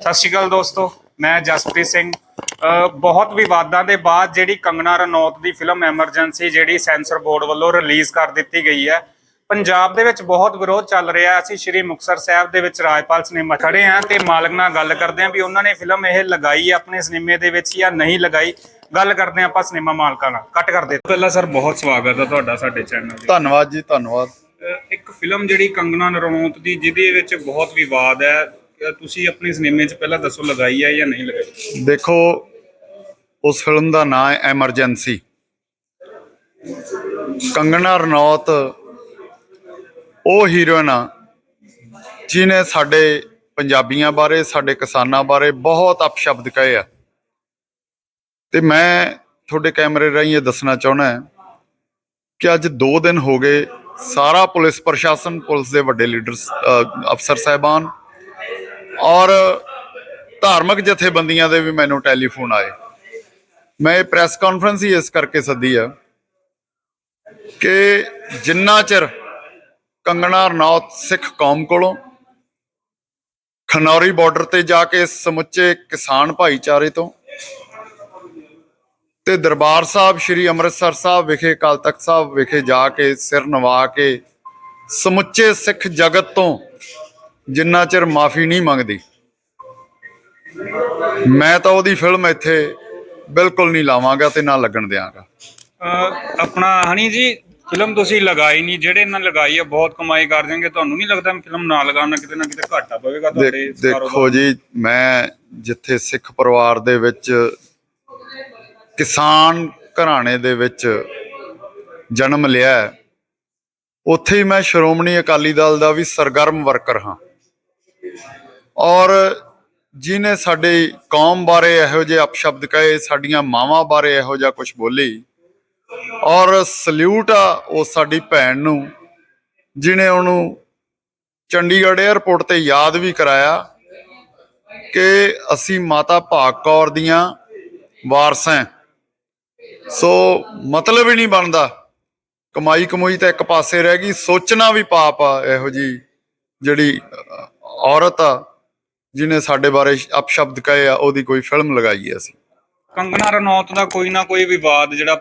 ਸਤਿ ਸ਼੍ਰੀ ਅਕਾਲ ਦੋਸਤੋ ਮੈਂ ਜਸਪ੍ਰੀਤ ਸਿੰਘ। ਅ, ਬਹੁਤ ਵਿਵਾਦਾਂ ਦੇ ਬਾਅਦ ਜਿਹੜੀ ਕੰਗਨਾ ਰਣੌਤ ਦੀ ਫਿਲਮ ਐਮਰਜੈਂਸੀ ਜਿਹੜੀ ਸੈਂਸਰ ਬੋਰਡ ਵੱਲੋਂ ਰਿਲੀਜ਼ ਕਰ ਦਿੱਤੀ ਗਈ ਹੈ ਪੰਜਾਬ ਦੇ ਵਿੱਚ ਬਹੁਤ ਵਿਰੋਧ ਚੱਲ ਰਿਹਾ ਹੈ। ਅਸੀਂ ਸ਼੍ਰੀ ਮੁਕਤਸਰ ਸਾਹਿਬ ਦੇ ਵਿੱਚ ਰਾਜਪਾਲ ਸਿਨੇਮਾ ਖੜੇ ਹਾਂ ਤੇ ਮਾਲਕ ਨਾਲ ਗੱਲ ਕਰਦੇ ਹਾਂ ਵੀ ਉਹਨਾਂ ਨੇ ਫਿਲਮ ਇਹ ਲਗਾਈ ਹੈ ਆਪਣੇ ਸਿਨੇਮੇ ਦੇ ਵਿੱਚ ਜਾਂ ਨਹੀਂ ਲਗਾਈ। ਗੱਲ ਕਰਦੇ ਹਾਂ ਆਪਾਂ ਸਿਨੇਮਾ ਮਾਲਕਾਂ ਨਾਲ। ਕੱਟ ਕਰਦੇ। ਪਹਿਲਾਂ ਸਰ ਬਹੁਤ ਸਵਾਗਤ ਹੈ ਤੁਹਾਡਾ ਸਾਡੇ ਚੈਨਲ ਤੇ। ਧੰਨਵਾਦ ਜੀ ਧੰਨਵਾਦ। ਇੱਕ ਫਿਲਮ ਜਿਹੜੀ ਕੰਗਨਾ ਰਣੌਤ ਦੀ ਜਿਹਦੇ ਵਿੱਚ ਬਹੁਤ ਵਿਵਾਦ ਹੈ ਤੁਸੀਂ ਆਪਣੇ ਸਿਨੇਮੇ 'ਚ ਪਹਿਲਾਂ ਦੱਸੋ ਲਗਾਈ ਹੈ ਜਾਂ ਨਹੀਂ ਲਗਾਈ? ਦੇਖੋ ਉਸ ਫਿਲਮ ਦਾ ਨਾਮ ਹੈ ਐਮਰਜੈਂਸੀ। ਕੰਗਨਾ ਰਣੌਤ ਉਹ ਹੀਰੋਇਨ ਆ ਜਿਨੇ ਸਾਡੇ ਪੰਜਾਬੀਆਂ ਬਾਰੇ, ਸਾਡੇ ਕਿਸਾਨਾਂ ਬਾਰੇ ਬਹੁਤ ਅਪਸ਼ਬਦ ਕਹੇ ਆ। ਤੇ ਮੈਂ ਤੁਹਾਡੇ ਕੈਮਰੇ ਰਾਹੀਂ ਇਹ ਦੱਸਣਾ ਚਾਹੁੰਦਾ ਕਿ ਅੱਜ 2 ਦਿਨ ਹੋ ਗਏ, ਸਾਰਾ ਪੁਲਿਸ ਪ੍ਰਸ਼ਾਸਨ, ਪੁਲਿਸ ਦੇ ਵੱਡੇ ਲੀਡਰ ਅਫਸਰ ਸਾਹਿਬਾਨ ਔਰ ਧਾਰਮਿਕ ਜਥੇਬੰਦੀਆਂ ਦੇ ਵੀ ਮੈਨੂੰ ਟੈਲੀਫੋਨ ਆਏ। ਮੈਂ ਇਹ ਪ੍ਰੈਸ ਕਾਨਫਰੰਸ ਹੀ ਇਸ ਕਰਕੇ ਸੱਦੀ ਆ ਕਿ ਜਿੰਨਾ ਚਿਰ ਕੰਗਣਾ ਰਣੌਤ ਸਿੱਖ ਕੌਮ ਕੋਲੋਂ। ਖਨੌਰੀ ਬਾਰਡਰ ਤੇ ਜਾ ਕੇ ਸਮੁੱਚੇ ਕਿਸਾਨ ਭਾਈਚਾਰੇ ਤੋਂ। ਤੇ ਦਰਬਾਰ ਸਾਹਿਬ, ਸ੍ਰੀ ਅੰਮ੍ਰਿਤਸਰ ਸਾਹਿਬ ਵਿਖੇ, ਅਕਾਲ ਤਖਤ ਸਾਹਿਬ ਵਿਖੇ ਜਾ ਕੇ ਸਿਰ ਨਵਾ ਕੇ ਸਮੁੱਚੇ ਸਿੱਖ ਜਗਤ ਤੋਂ ਜਿੰਨਾ ਚਿਰ ਮਾਫੀ ਨਹੀਂ ਮੰਗਦੀ। ਮੈਂ ਤਾਂ ਉਹਦੀ ਫਿਲਮ ਇੱਥੇ ਬਿਲਕੁਲ ਨਹੀਂ ਲਾਵਾਂਗਾ ਤੇ ਨਾ ਲੱਗਣ ਦਿਆਂਗਾ। ਆਪਣਾ ਹਣੀ ਜੀ ਫਿਲਮ ਤੁਸੀਂ ਲਗਾਈ ਨਹੀਂ ਜਿਹੜੇ ਨਾਲ ਲਗਾਈ ਹੈ ਬਹੁਤ ਕਮਾਈ ਕਰ ਜਾਣਗੇ ਤੁਹਾਨੂੰ ਨਹੀਂ ਲੱਗਦਾ ਫਿਲਮ ਨਾ ਲਗਾਉਣਾ ਕਿਤੇ ਨਾ ਕਿਤੇ ਘਾਟਾ ਪਵੇਗਾ ਤੁਹਾਡੇ ਦੇਖ- ਦੇਖੋ ਜੀ ਮੈਂ ਜਿੱਥੇ ਸਿੱਖ ਪਰਿਵਾਰ ਦੇ ਵਿੱਚ ਕਿਸਾਨ ਘਰਾਣੇ ਦੇ ਵਿੱਚ ਜਨਮ ਲਿਆ ਹੈ, ਉੱਥੇ ਹੀ ਮੈਂ ਸ਼੍ਰੋਮਣੀ ਅਕਾਲੀ ਦਲ ਦਾ ਵੀ ਸਰਗਰਮ ਵਰਕਰ ਹਾਂ। ਔਰ ਜਿਨੇ ਸਾਡੀ ਕੌਮ ਬਾਰੇ ਇਹੋ ਜਿਹੇ ਅਪਸ਼ਬਦ ਕਹੇ ਸਾਡੀਆਂ ਮਾਵਾਂ ਬਾਰੇ ਇਹੋ ਜਿਹਾ ਕੁਝ ਬੋਲੀ ਔਰ ਸਲੂਟ ਆ ਉਹ ਸਾਡੀ ਭੈਣ ਨੂੰ ਜਿਨੇ ਉਹਨੂੰ ਚੰਡੀਗੜ੍ਹ 에ਅਰਪੋਰਟ ਤੇ ਯਾਦ ਵੀ ਕਰਾਇਆ ਕਿ ਅਸੀਂ ਮਾਤਾ ਭਾਗ ਕੌਰ ਦੀਆਂ ਵਾਰਸਾਂ ਸੋ ਮਤਲਬ ਹੀ ਨਹੀਂ ਬਣਦਾ। ਕਮਾਈ ਕਮੋਈ ਤਾਂ ਇੱਕ ਪਾਸੇ ਰਹਿ ਗਈ, ਸੋਚਣਾ ਵੀ ਪਾਪ ਆ ਇਹੋ ਜੀ ਜਿਹੜੀ ਔਰਤ ਆ ਜਿਨੇ ਸਾਡੇ ਬਾਰੇ ਅਪਸ਼ਬਦ ਕਹੇ ਆ, ਉਹਦੀ ਕੋਈ ਫਿਲਮ ਲਗਾਈ ਹੈ ਅਸੀਂ। ਕੰਗਨਾ ਰਣੌਤ ਦਾ ਕੋਈ ਨਾ ਕੋਈ ਵਿਵਾਦ ਜਿਹੜਾ